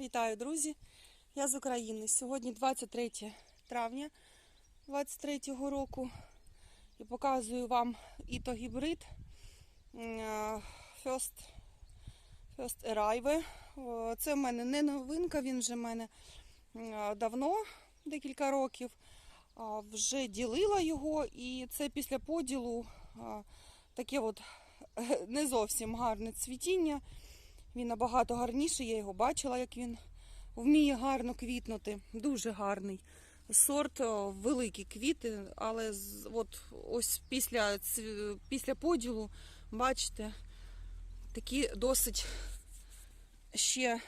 Вітаю, друзі! Я з України. Сьогодні 23 травня 23 року і показую вам іто гібрид м, е, First, First Arrive. Це в мене не новинка, він вже в мене е, давно, декілька років. Вже ділила його, і це після поділу таке от не зовсім гарне цвітіння. Він набагато гарніший, я його бачила, як він вміє гарно квітнути. Дуже гарний сорт, великі квіти, але от ось після, після поділу, бачите, такі досить ще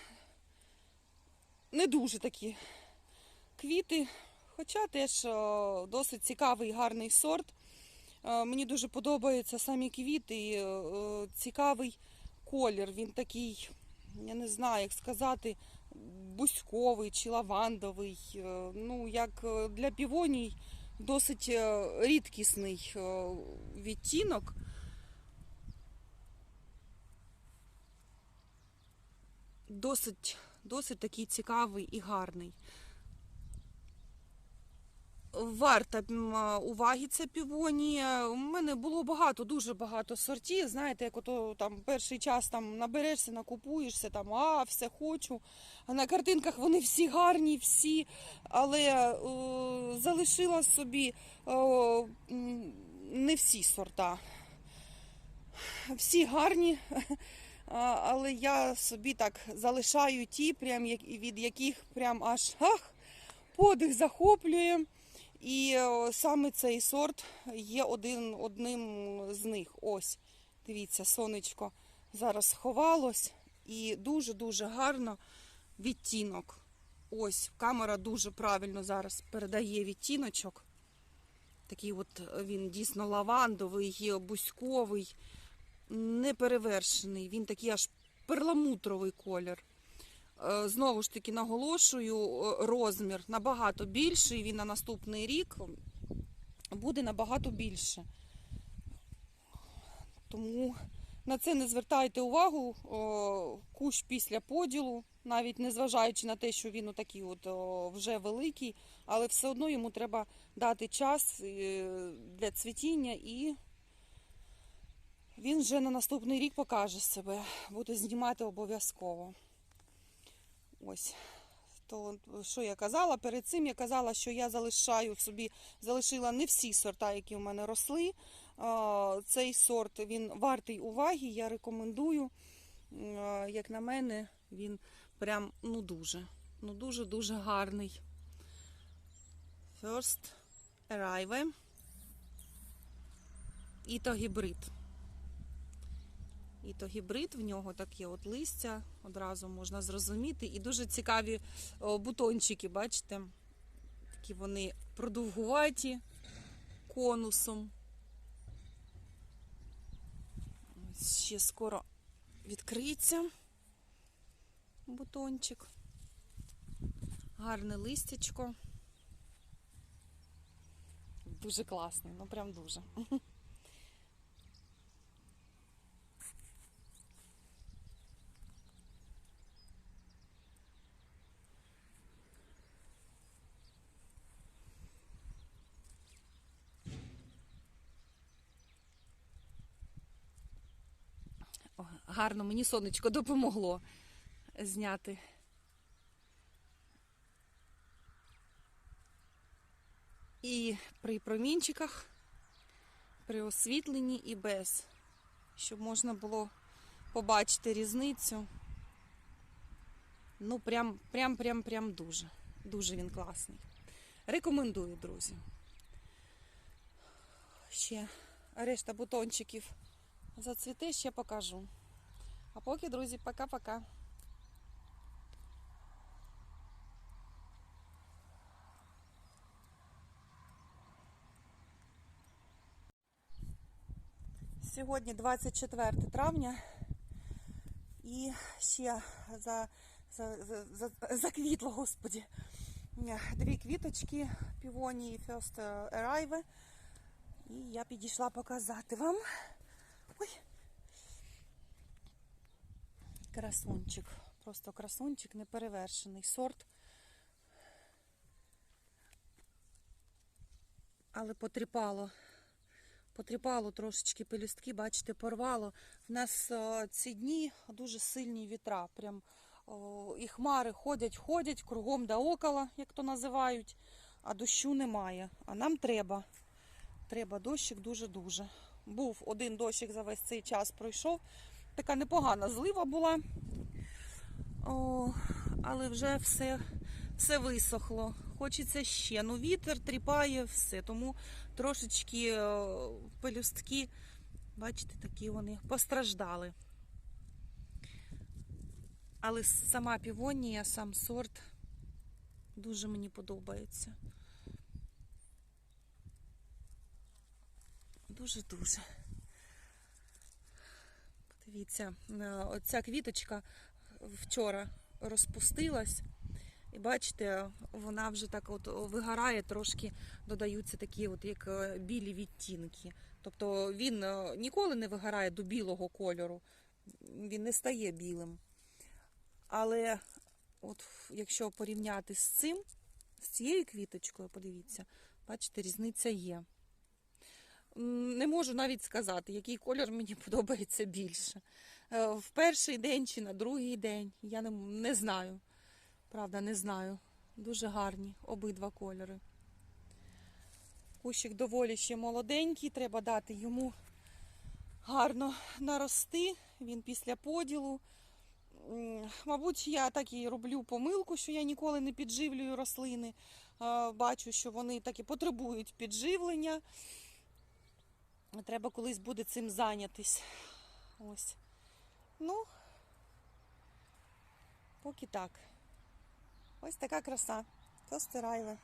не дуже такі квіти, хоча теж досить цікавий гарний сорт. Е, Мені дуже подобаються самі квіти, цікавий колір. Він такий, я не знаю, як сказати, бузьковий чи лавандовий. Е, Ну, як е, для півоній досить е, рідкісний відтінок. Досить, досить такий цікавий і гарний. Варта уваги ця півонія. У мене було багато, дуже багато сортів. Знаєте, як ото там перший час там наберешся, накупуєшся, там а все хочу. А на картинках вони всі гарні, всі, але е, залишила собі е, не всі сорта. Всі гарні, але я собі так залишаю ті, прям від яких прям аж ах, подих захоплює. І е, саме цей сорт є один, одним з них. Ось, дивіться, сонечко зараз сховалось і дуже-дуже гарно відтінок. Ось, камера дуже правильно зараз передає відтіночок. Такий от е, він дійсно лавандовий, бузьковий, неперевершений. Він такий аж перламутровий колір. Е, Знову ж таки наголошую, е, розмір набагато більший. Він на наступний рік буде набагато більше. Тому на це не звертайте увагу. Кущ після поділу, навіть не зважаючи на те, що він отакий от вже великий, але все одно йому треба дати час е, для цвітіння і він вже на наступний рік покаже себе. Буде знімати обов'язково. Ось. То що я казала? Перед цим я казала, що я залишаю собі, залишила не всі сорта, які в мене росли. Цей сорт він вартий уваги, я рекомендую. Як на мене, він прям ну дуже, ну дуже-дуже гарний. First Arrive. І то гібрид. І то гібрид, в нього таке от листя, одразу можна зрозуміти. І дуже цікаві бутончики, бачите? Такі вони продовгуваті конусом. Ось ще скоро відкриється бутончик. Гарне листячко. Дуже класний, ну прям дуже. О, гарно мені сонечко допомогло зняти. І при промінчиках, при освітленні і без, щоб можна було побачити різницю. Ну, прям, прям, прям, прям дуже. Дуже він класний. Рекомендую, друзі. Ще решта бутончиків зацвіте, ще покажу. А поки, друзі, пока-пока. Сьогодні 24 травня і ще за, за, за, за, заквітло, господі, дві квіточки півонії First Arrive. І я підійшла показати вам. Ой. Красунчик. Просто красунчик неперевершений сорт. Але потріпало. Потріпало трошечки пелюстки, бачите, порвало. В нас е, ці дні дуже сильні вітра. Прям о, і хмари ходять, ходять кругом да около, як то називають, а дощу немає. А нам треба. Треба дощик дуже-дуже. Був один дощик за весь цей час пройшов. Така непогана злива була. О, але вже все, все висохло. Хочеться ще. Ну, вітер тріпає все. Тому трошечки е, пелюстки, бачите, такі вони постраждали. Але сама півонія, сам сорт дуже мені подобається. Дуже-дуже. Подивіться, е, оця квіточка вчора розпустилась. І бачите, вона вже так от вигорає, трошки додаються такі, от як е, білі відтінки. Тобто він е, ніколи не вигорає до білого кольору, він не стає білим. Але от якщо порівняти з цим, з цією квіточкою, подивіться, бачите, різниця є. Не можу навіть сказати, який кольор мені подобається більше. Е, В перший день чи на другий день. Я не, не знаю. Правда, не знаю. Дуже гарні обидва кольори. Кущик доволі ще молоденький, треба дати йому гарно нарости. Він після поділу. Мабуть, я так і роблю помилку, що я ніколи не підживлюю рослини. Е, Бачу, що вони таки потребують підживлення. Треба колись буде цим зайнятись. Ось. Ну, поки так. Ось така краса. То.